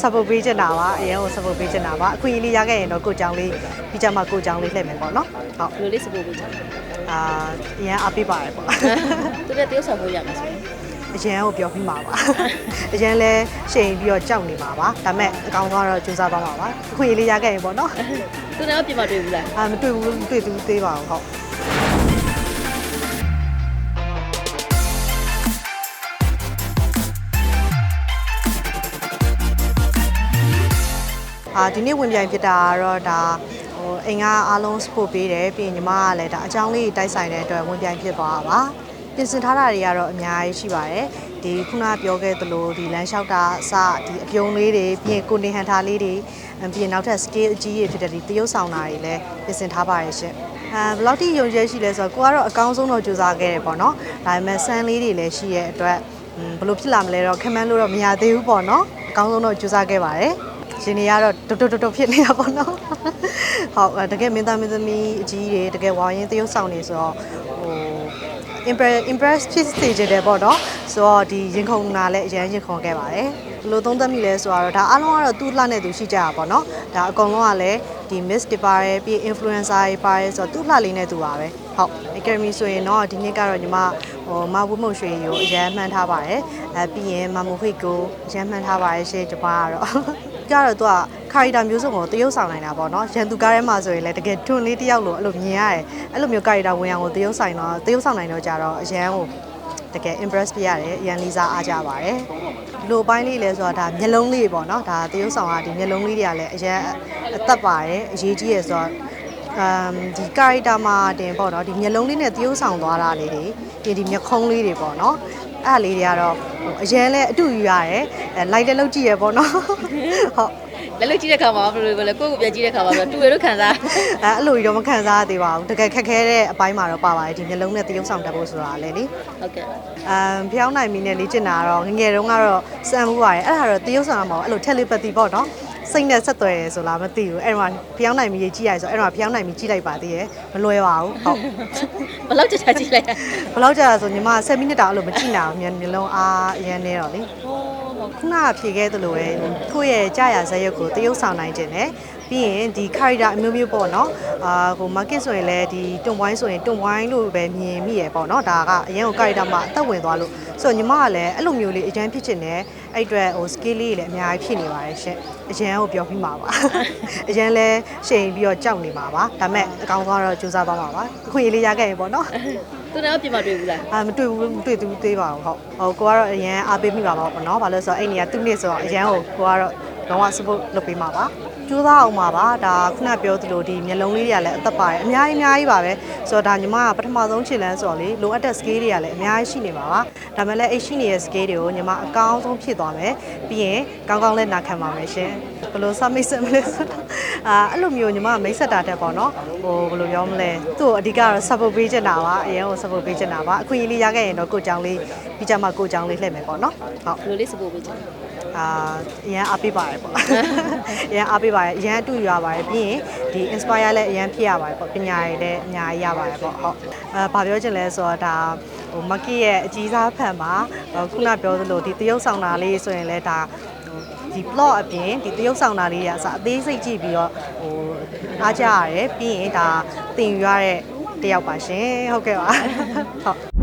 support ပေးချင်တာပါအရင်က support ပေးချင်တာပါအခွင့်အရေးလေးရခဲ့ရင်တော့ကိုကြောင်လေးပြီးကြမှာကိုကြောင်လေးလှည့်မယ်ပေါ့နော်ဟုတ်ဘယ်လိုလေး support ပေးချင်အာအရင်အားပေးပါတယ်ပေါ့သူတို့တယောက်ဆောင်ဖို့ရမှာဆိုရင်အရင်ကိုပြောပြီးမှာပါအရင်လဲရှိန်ပြီးတော့ကြောက်နေမှာပါဒါပေမဲ့အကောင်ကတော့ကြိုးစားသွားမှာပါအခွင့်အရေးလေးရခဲ့ရင်ပေါ့နော်သူတို့ပြင်မတွေ့ဘူးလားအာမတွေ့ဘူးမတွေ့သူသေးပါဘူးဟုတ် အာဒီနေ့ဝင်ပြိုင်ဖြစ်တာကတော့ဒါဟိုအိမ်ကအားလုံး support ပေးတယ်ပြီးရင်ညီမကလည်းဒါအကြောင်းလေးတိုက်ဆိုင်တဲ့အတွက်ဝင်ပြိုင်ဖြစ်သွားတာပါပြင်ဆင်ထားတာတွေကတော့အများကြီးရှိပါတယ်ဒီခုနပြောခဲ့သလိုဒီလမ်းလျှောက်တာအစဒီအပြုံးလေးတွေပြီးရင်ကိုနေဟန်တာလေးတွေပြီးရင်နောက်ထပ် scale အကြီးကြီးဖြစ်တဲ့ဒီတရုပ်ဆောင်တာတွေလည်းပြင်ဆင်ထားပါတယ်ရှင်အဲဘယ်လောက်ထိယုံကြည်ရှိလဲဆိုတော့ကိုကတော့အကောင်းဆုံးတော့ကြိုးစားခဲ့တယ်ပေါ့နော်ဒါပေမဲ့ဆန်းလေးတွေလည်းရှိရဲ့အတွက်อืมဘယ်လိုဖြစ်လာမလဲတော့ခံမှန်းလို့တော့မရသေးဘူးပေါ့နော်အကောင်းဆုံးတော့ကြိုးစားခဲ့ပါတယ် ရှင်တွေကတော့တွတ်တွတ်တွတ်ဖြစ်နေတာပေါ့နော်ဟုတ်အဲတကယ်မင်းသားမင်းသမီးအကြီးတွေတကယ်ဝါရင်သရုပ်ဆောင်နေဆိုတော့ဟို impress impress ဖြစ်စေကြတယ်ပေါ့နော်ဆိုတော့ဒီရင်ခုန်တာလည်းအရင်ရင်ခုန်ခဲ့ပါတယ်ဘယ်လိုသုံးသပ်မိလဲဆိုတော့ဒါအားလုံးကတော့သူ့လှနဲ့သူရှိကြတာပေါ့နော်ဒါအကုန်လုံးကလည်းဒီ miss တွေပါတယ်ပြီး influencer တွေပါတယ်ဆိုတော့သူ့လှလေးနဲ့သူပါပဲဟုတ် academy ဆိုရင်တော့ဒီနေ့ကတော့ညီမဟိုမဝုမုံရွှေကိုအရင်မှန်းထားပါတယ်အဲပြီးရင်မမခွေကိုအရင်မှန်းထားပါတယ်ရှေ့ဂျပန်ကတော့ ကတော့သူကခါရီတာမျိုးစုံကိုတရုပ်ဆောင်နိုင်တာပေါ့နော်ရန်သူကားထဲမှာဆိုရင်လည်းတကယ်တွန်းလေးတစ်ယောက်လိုအဲ့လိုမြင်ရတယ်အဲ့လိုမျိုးကာရီတာဝင်အောင်ကိုတရုပ်ဆိုင်တော့တရုပ်ဆောင်နိုင်တော့ကြတော့အရန်ကိုတကယ် impress ပြရတယ်အရန်လေးစားအားကြပါတယ်လိုပိုင်းလေးလဲဆိုတော့ဒါမျက်လုံးလေးပေါ့နော်ဒါတရုပ်ဆောင်ကဒီမျက်လုံးလေးတွေကလည်းအရန်အသက်ပါတယ်အရေးကြီးရယ်ဆိုတော့အမ်ဒီကာရီတာမှာတင်ပေါ့နော်ဒီမျက်လုံးလေးနဲ့တရုပ်ဆောင်သွားတာလေးတွေဒီဒီမျက်ခုံးလေးတွေပေါ့နော် အဲ့ဒါလေးတွေကတော့ဟိုအရန်လဲအတူယူရတယ်အဲလိုက်လည်းလောက်ကြည့်ရယ်ပေါ့နော်ဟုတ်လက်လက်ကြည့်တဲ့ခါမှာဘယ်လိုပဲလဲကိုယ့်ကိုပြန်ကြည့်တဲ့ခါမှာဆိုတူရတို့ခံစားအဲအဲ့လိုကြီးတော့မခံစားရသေးပါဘူးတကယ်ခက်ခဲတဲ့အပိုင်းမှာတော့ပါပါတယ်ဒီမျိုးလုံးနဲ့တရုပ်ဆောင်တက်ဖို့ဆိုတာလည်းလေဟုတ်ကဲ့အမ်ဖျောင်းနိုင်မီနဲ့လေ့ကျင့်တာကတော့ငယ်ငယ်တုန်းကတော့စံမှုပါတယ်အဲ့ဒါတော့တရုပ်ဆောင်မှာအဲ့လို telepathy ပေါ့နော် စိတ်နဲ့ဆက်သွယ်ရယ်ဆိုလားမသိဘူးအဲ့တော့ဖျောင်းနိုင်မီရေးကြည့်ရယ်ဆိုအဲ့တော့ဖျောင်းနိုင်မီကြည့်လိုက်ပါသေးရယ်မလွယ်ပါဘူးဟုတ်ဘယ်လောက်ကြာကြာကြည့်လိုက်ရဘယ်လောက်ကြာဆိုညီမ10မိနစ်တောင်အဲ့လိုမကြည့်နိုင်အောင်မျက်လုံးအားအရန်နေတော့လေဟောဟုတ်ခုနကဖြေခဲ့သလိုပဲကိုယ့်ရဲ့ကြာရဇာတ်ရုပ်ကိုတရုပ်ဆောင်နိုင်ခြင်းနဲ့ ပြီးရင်ဒီ character အမျိုးမျိုးပေါ့နော်အာဟို market ဆိုရင်လည်းဒီတွန်ဝိုင်းဆိုရင်တွန်ဝိုင်းလို့ပဲမြင်မိရပေါ့နော်ဒါကအရင်က character မှာအသက်ဝင်သွားလို့ဆိုတော့ညီမကလည်းအဲ့လိုမျိုးလေးအရင်ဖြစ်ချင်တယ်အဲ့အတွက်ဟို skill လေးတွေလည်းအများကြီးဖြစ်နေပါတယ်ရှင်အရင်ကိုပြောပြီးမှာပါအရင်လဲရှိန်ပြီးတော့ကြောက်နေမှာပါဒါပေမဲ့အကောင်ကတော့စူးစမ်းသွားမှာပါအခွင့်အရေးလေးရခဲ့ရင်ပေါ့နော်သူတို့ပြင်မတွေ့ဘူးလားအာမတွေ့ဘူးမတွေ့သူသေးပါဘူးဟုတ်ဟိုကိုကတော့အရန်အားပေးမိပါပါပေါ့နော်ဘာလို့လဲဆိုတော့အဲ့နေရာသူ့နေ့ဆိုတော့အရန်ကိုကိုကတော့လုံးဝ support လုပ်ပေးမှာပါ ကြိုးစားအောင်ပါပါဒါခုနပြောသလိုဒီမျက်လုံးလေးတွေကလည်းအသက်ပါတယ်အများကြီးအများကြီးပါပဲဆိုတော့ဒါညီမကပထမဆုံးခြေလန်းဆိုတော့လေလိုအပ်တဲ့ scale တွေကလည်းအများကြီးရှိနေပါပါဒါမှလည်းအဲ့ရှိနေတဲ့ scale တွေကိုညီမအကောင်းဆုံးဖြစ်သွားမယ်ပြီးရင်ကောင်းကောင်းလည်းနာခံပါမယ်ရှင်ဘယ်လိုစမိတ်ဆက်မလဲဆိုတော့အာအဲ့လိုမျိုးညီမကမိတ်ဆက်တာတက်ပေါ့နော်ဟိုဘယ်လိုပြောမလဲသူ့ကိုအဓိကတော့ support ပေးချင်တာပါအရင်က support ပေးချင်တာပါအခွင့်အရေးလေးရခဲ့ရင်တော့ကိုကြောင်လေးပြီးကြမှာကိုကြောင်လေးလှည့်မယ်ပေါ့နော်ဟုတ်ဘယ်လိုလေး support ပေးချင်အာအရန်အားပေးပါတယ်ပေါ့အရန်အားပေးပါတယ်အရန်အတူရပါတယ်ပြီးရင်ဒီ inspire လည်းအရန်ဖြစ်ရပါတယ်ပေါ့ပညာရည်လည်းအများကြီးရပါတယ်ပေါ့ဟုတ်အဲဘာပြောချင်လဲဆိုတော့ဒါဟို market ရဲ့အကြီးစားဖန်မှာဟိုခုနပြောသလိုဒီတရုပ်ဆောင်တာလေးဆိုရင်လည်းဒါဟို ဒီ plot အပြင်ဒီတရုပ်ဆောင်တာလေးရာစအသေးစိတ်ကြည့်ပြီးတော့ဟိုအားကြရတယ်ပြီးရင်ဒါသင်ယူရတဲ့တယောက်ပါရှင်ဟုတ်ကဲ့ပါဟုတ်